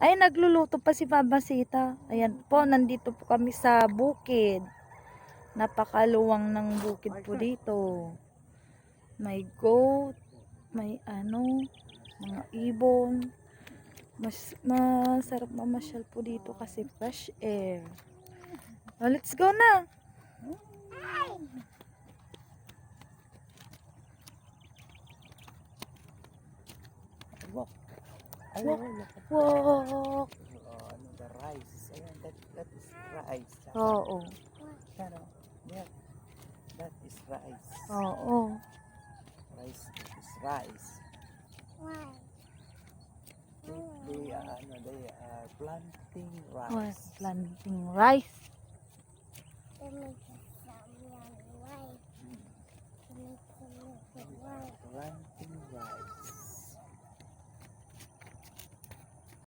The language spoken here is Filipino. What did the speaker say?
Ay, nagluluto pa si Babasita. Ayan po, nandito po kami sa bukid. Napakaluwang ng bukid po dito. May goat, may ano, mga ibon. Mas masarap mamasyal po dito kasi fresh air. Oh, let's go na. Walk. Walk. Walk. Oh, ano, the rice. Ayan, that, that is rice. Oo. Ano? Yeah. That is rice. Oo. Rice is rice. They, they are, ano, they are planting Oh, rice. planting rice. Planting rice.